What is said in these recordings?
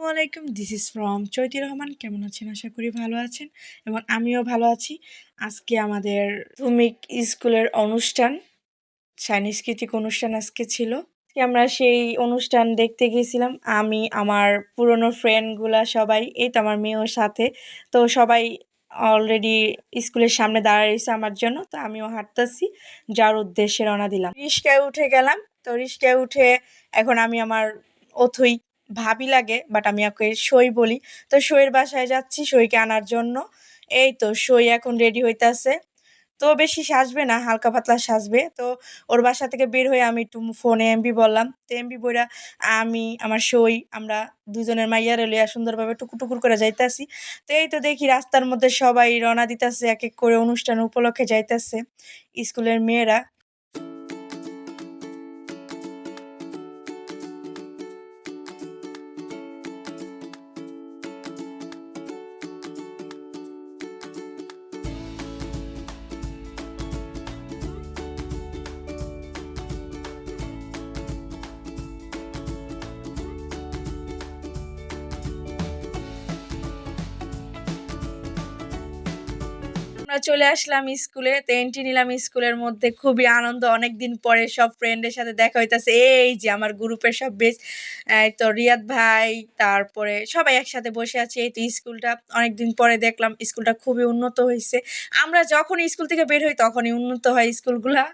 আসসালামু আলাইকুম this is from Chaiti Rahman. কেমন আছেন? আশা করি ভালো আছেন এবং আমিও ভালো আছি। আজকে আমাদের ভূমিক স্কুলের অনুষ্ঠান সাংস্কৃতিক অনুষ্ঠান আজকে ছিল। আমরা সেই অনুষ্ঠান দেখতে গিয়েছিলাম। আমি, আমার পুরনো ফ্রেন্ডগুলা সবাই, এই তো আমার মেয়ের সাথে। তো সবাই অলরেডি স্কুলের সামনে দাঁড়িয়েছে আমার জন্য। তো আমিও হাঁটতেছি, যার উদ্দেশ্যে রওনা দিলাম। রিস্কায় উঠে গেলাম। তো রিস্কায় উঠে এখন আমি আমার অথই ভাবি লাগে বাট আমি ওকে সই বলি। তো সইয়ের বাসায় যাচ্ছি, সইকে আনার জন্য। এই তো সই এখন রেডি হইতাছে। তো বেশি সাজবে না, হালকা পাতলা সাজবে। তো ওর বাসা থেকে বের হয়ে আমি একটু ফোনে এমবি বললাম। তো এমবি বইরা, আমি, আমার সই, আমরা দুজনের মাইয়ারে লইয়া সুন্দরভাবে টুকুর টুকুর করে যাইতাছি। তো এই তো দেখি রাস্তার মধ্যে সবাই রওনা দিতেছে এক এক করে অনুষ্ঠান উপলক্ষে যাইতাছে। স্কুলের মেয়েরা আমরা চলে আসলাম স্কুলে, তো এন্ট্রি নিলাম স্কুলের মধ্যে। খুবই আনন্দ অনেক দিন পরে সব ফ্রেন্ডের সাথে দেখা হইতাছে। এই যে আমার গ্রুপের সব বেশ তো রিয়াদ ভাই, তারপরে সবাই একসাথে বসে আছি। এই তো স্কুলটা অনেক দিন পরে দেখলাম স্কুলটা খুবই উন্নত হয়েছে আমরা যখন স্কুল থেকে বের হই, তখনই উন্নত হয় স্কুলগুলা।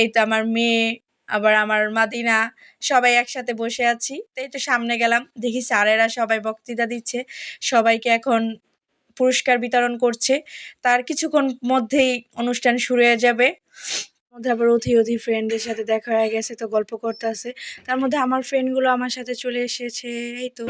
এই তো আমার মেয়ে, আবার আমার মাদিনা, সবাই একসাথে বসে আছি। তো এই তো সামনে গেলাম, দেখি স্যারেরা সবাই বক্তৃতা দিচ্ছে। সবাইকে এখন পুরস্কার বিতরণ করছে। তার কিছুক্ষণ মধ্যেই অনুষ্ঠান শুরু হয়ে যাবে। মধ্যে আবার অথি ফ্রেন্ডের সাথে দেখা হয়ে গেছে, তো গল্প করতে আছে। তার মধ্যে আমার ফ্রেন্ডগুলো আমার সাথে চলে এসেছে, এই তো।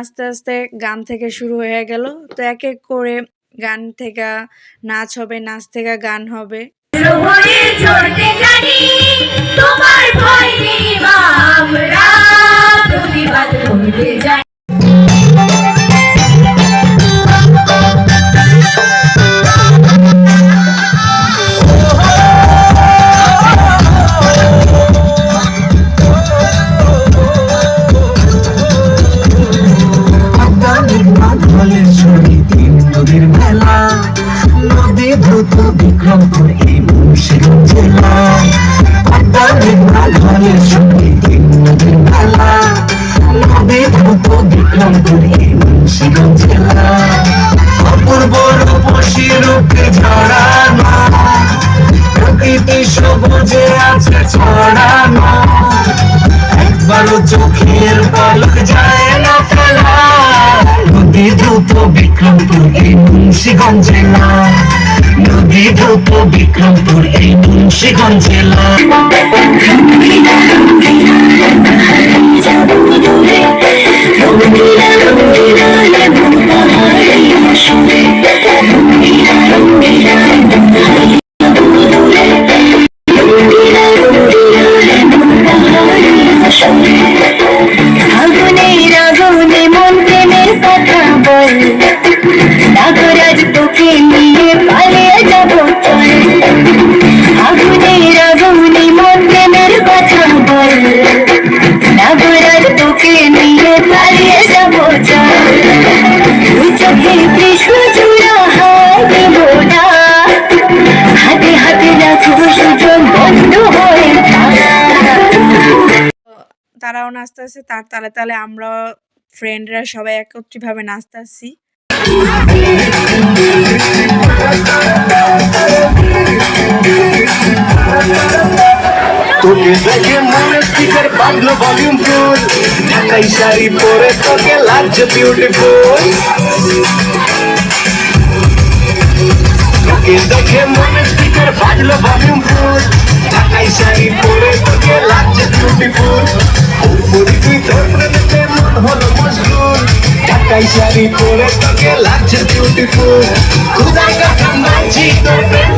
আস্তে আস্তে গান থেকে শুরু হয়ে গেল। তো এক এক করে গান থেকে নাচ হবে, নাচ থেকে গান হবে। দ্রুত বিক্রম করে মুন্সিগঞ্জ জেলা আগামীর মাঘলের ছড়ি তিন নদীর এই মুন্সিগঞ্জ অপূর্ব রূপসী রূপে ঝরানো প্রকৃতি সবুজে আছে ছড়ানো। একবারও চোখের পলক যায় না ফেলা। নদী দ্রুত বিক্রমপুর এই মুন্সিগঞ্জ জেলা নদী ধূপ বিক্রমপুর এই মুন্সিগঞ্জ জেলা আগুনের তারাও নাচতেছে তার তালে তালে আমরা ফ্রেন্ডরা সবাই একত্রিতভাবে নাচতেছি। Thank তোকে দেখে মনে স্পিকার বাজলো ভলিউম ফুল ঢাকাই শাড়ি পরে তোকে লাগছে বিউটিফুল তোকে দেখে মনে স্পিকার বাজলো ভলিউম ফুল ঢাকাই শাড়ি পরে তোকে লাগছে বিউটিফুল উপরি তুই মন হলো ঢাকাই শাড়ি পরে তোকে লাগছে বিউটিফুল খুদার কাছে মানছি, তোর প্রেম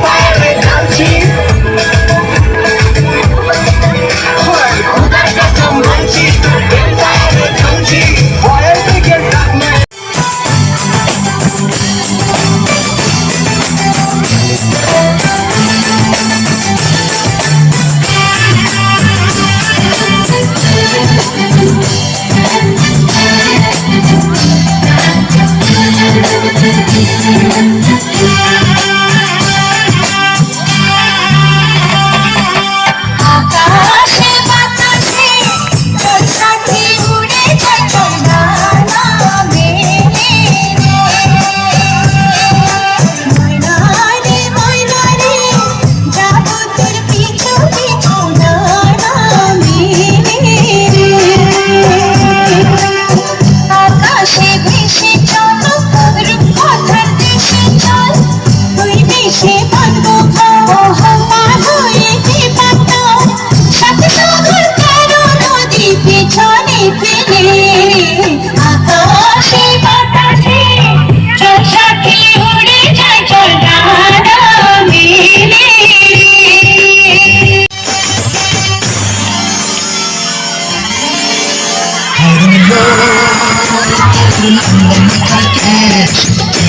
Thank you.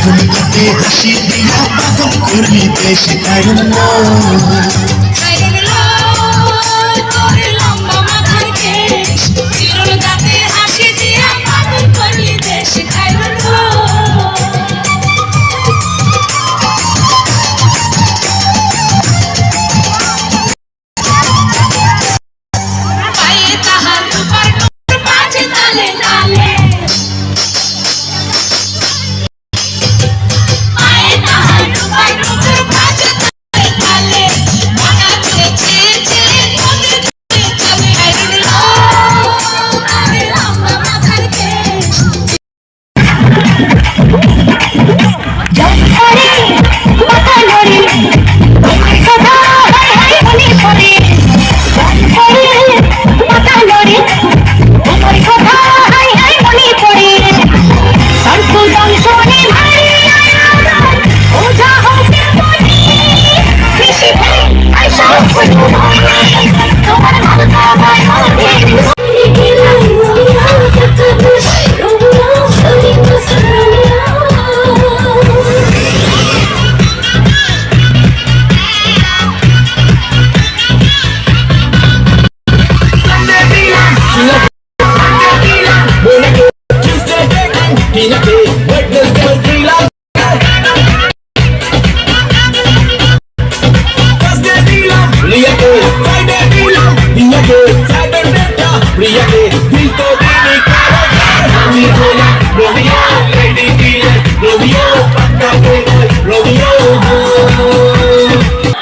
জলে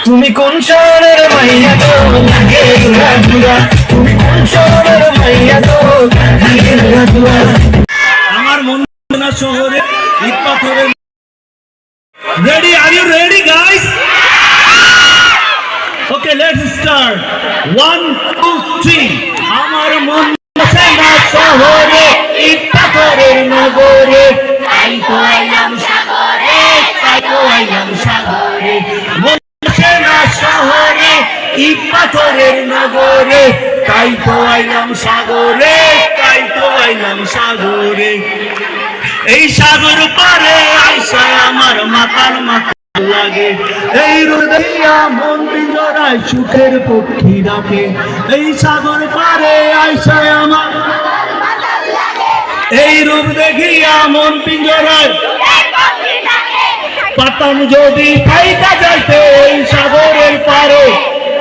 তুমি কোন শহরের মাইয়া তো লাগে দুরা দুরা তুমি কোন শহরের মাইয়া তো লাগে দুরা দুরা আমার মন্দনা শহরে ইট পাথরের ready are you ready guys okay let's start one two three আমার মন্দনা শহরে ইট পাথরের নগরে তাই আইলাম সাগরে, তাই আইলাম সাগরে। এই সাগর পারে আইসায় আমার মাতাল লাগে। এই রূপ দেখিয়া মন পিঞ্জরায় পাতাম যদি খাইতে যাইতে, এই সাগরের পারে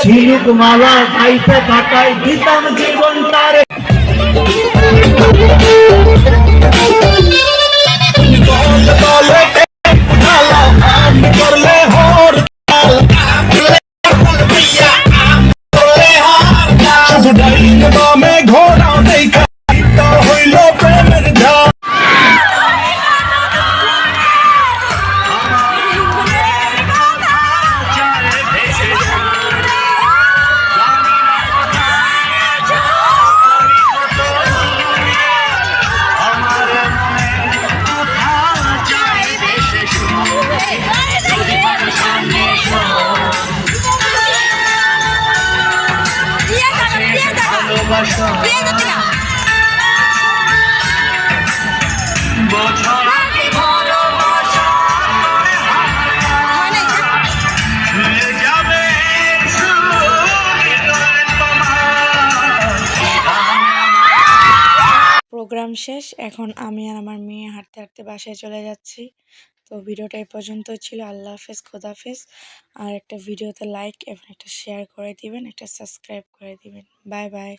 ঝিনুক মালা খাইতে কাটাই দিতাম জীবন তারে শেষ। এখন আমি আর আমার মেয়ে হাঁটতে হাঁটতে বাসায় চলে যাচ্ছি। তো ভিডিওটা এই পর্যন্ত ছিল। আল্লাহ হাফেজ খোদাফেজ আর একটা ভিডিওতে লাইক এবং একটা শেয়ার করে দিবেন, একটা সাবস্ক্রাইব করে দিবেন। Bye bye